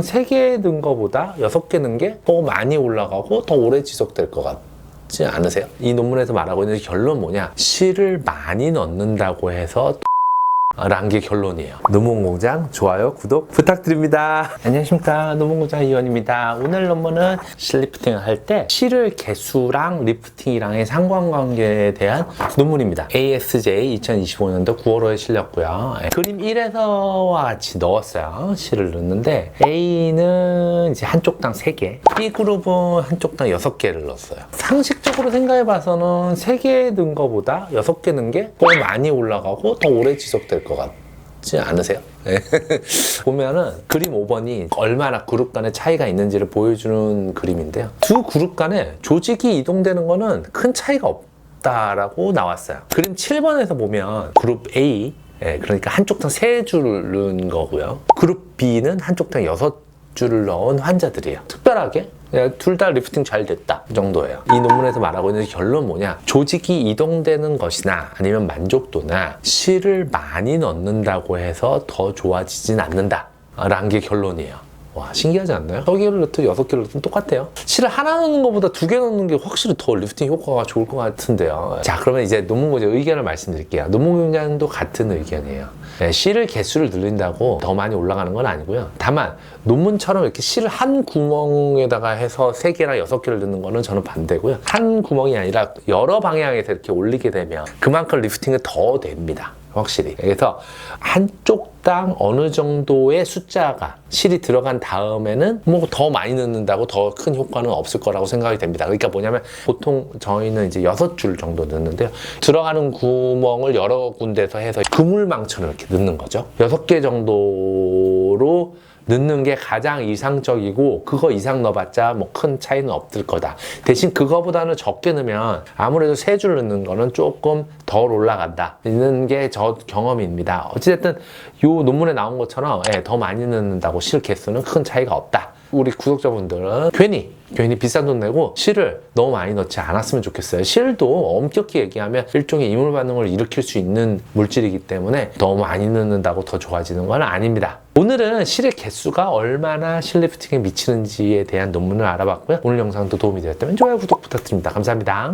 3개 넣은 거보다 6개 넣은 게더 많이 올라가고 더 오래 지속될 것 같지 않으세요? 이 논문에서 말하고 있는 결론 뭐냐? 실을 많이 넣는다고 해서 라는 게 결론이에요. 노문공장 좋아요, 구독 부탁드립니다. 안녕하십니까. 노문공장 이원입니다. 오늘 논문은 실리프팅을 할때 실을 개수랑 리프팅이랑의 상관관계에 대한 논문입니다. ASJ 2025년도 9월호에 실렸고요. 예, 그림 1에서와 같이 넣었어요. 실을 넣는데 A는 이제 한쪽 당 3개, B그룹은 한쪽 당 6개를 넣었어요. 상식적으로 생각해 봐서는 3개 넣은 거보다 6개 넣은 게 더 많이 올라가고 더 오래 지속될 것 같지 않으세요? 네. 보면은 그림 5번이 얼마나 그룹 간의 차이가 있는지를 보여주는 그림인데요. 두 그룹 간에 조직이 이동되는 거는 큰 차이가 없다라고 나왔어요. 그림 7번에서 보면 그룹 A 예, 그러니까 한쪽 당세 줄을 넣은 거고요. 그룹 B는 한쪽 당 여섯 줄을 넣은 환자들이에요. 특별하게 둘 다 리프팅 잘 됐다 이 정도예요. 이 논문에서 말하고 있는 결론 뭐냐? 조직이 이동되는 것이나 아니면 만족도나 실을 많이 넣는다고 해서 더 좋아지진 않는다. 라는 게 결론이에요. 와 신기하지 않나요? 넣든 여섯 개를 넣든 똑같아요. 실을 하나 넣는 것보다 두 개 넣는 게 확실히 더 리프팅 효과가 좋을 것 같은데요. 자 그러면 이제 논문 고제 의견을 말씀드릴게요. 논문경장도 같은 의견이에요. 네, 실을 개수를 늘린다고 더 많이 올라가는 건 아니고요. 다만 논문처럼 이렇게 실을 한 구멍에다가 해서 세 개나 여섯 개를 넣는 거는 저는 반대고요. 한 구멍이 아니라 여러 방향에서 이렇게 올리게 되면 그만큼 리프팅은 더 됩니다. 확실히. 그래서 한쪽 당 어느 정도의 숫자가 실이 들어간 다음에는 뭐 더 많이 넣는다고 더 큰 효과는 없을 거라고 생각이 됩니다. 그러니까 뭐냐면 보통 저희는 이제 여섯 줄 정도 넣는데요. 들어가는 구멍을 여러 군데서 해서 그물망처럼 이렇게 넣는 거죠. 여섯 개 정도로 넣는 게 가장 이상적이고 그거 이상 넣어봤자 뭐 큰 차이는 없을 거다. 대신 그거보다는 적게 넣으면 아무래도 세 줄 넣는 거는 조금 덜 올라간다. 있는 게 저 경험입니다. 어찌됐든 요 논문에 나온 것처럼 예, 더 많이 넣는다고 실 개수는 큰 차이가 없다. 우리 구독자분들은 괜히 괜히 비싼 돈 내고 실을 너무 많이 넣지 않았으면 좋겠어요. 실도 엄격히 얘기하면 일종의 이물 반응을 일으킬 수 있는 물질이기 때문에 너무 많이 넣는다고 더 좋아지는 건 아닙니다. 오늘은 실의 개수가 얼마나 실리프팅에 미치는지에 대한 논문을 알아봤고요. 오늘 영상도 도움이 되었다면 좋아요, 구독 부탁드립니다. 감사합니다.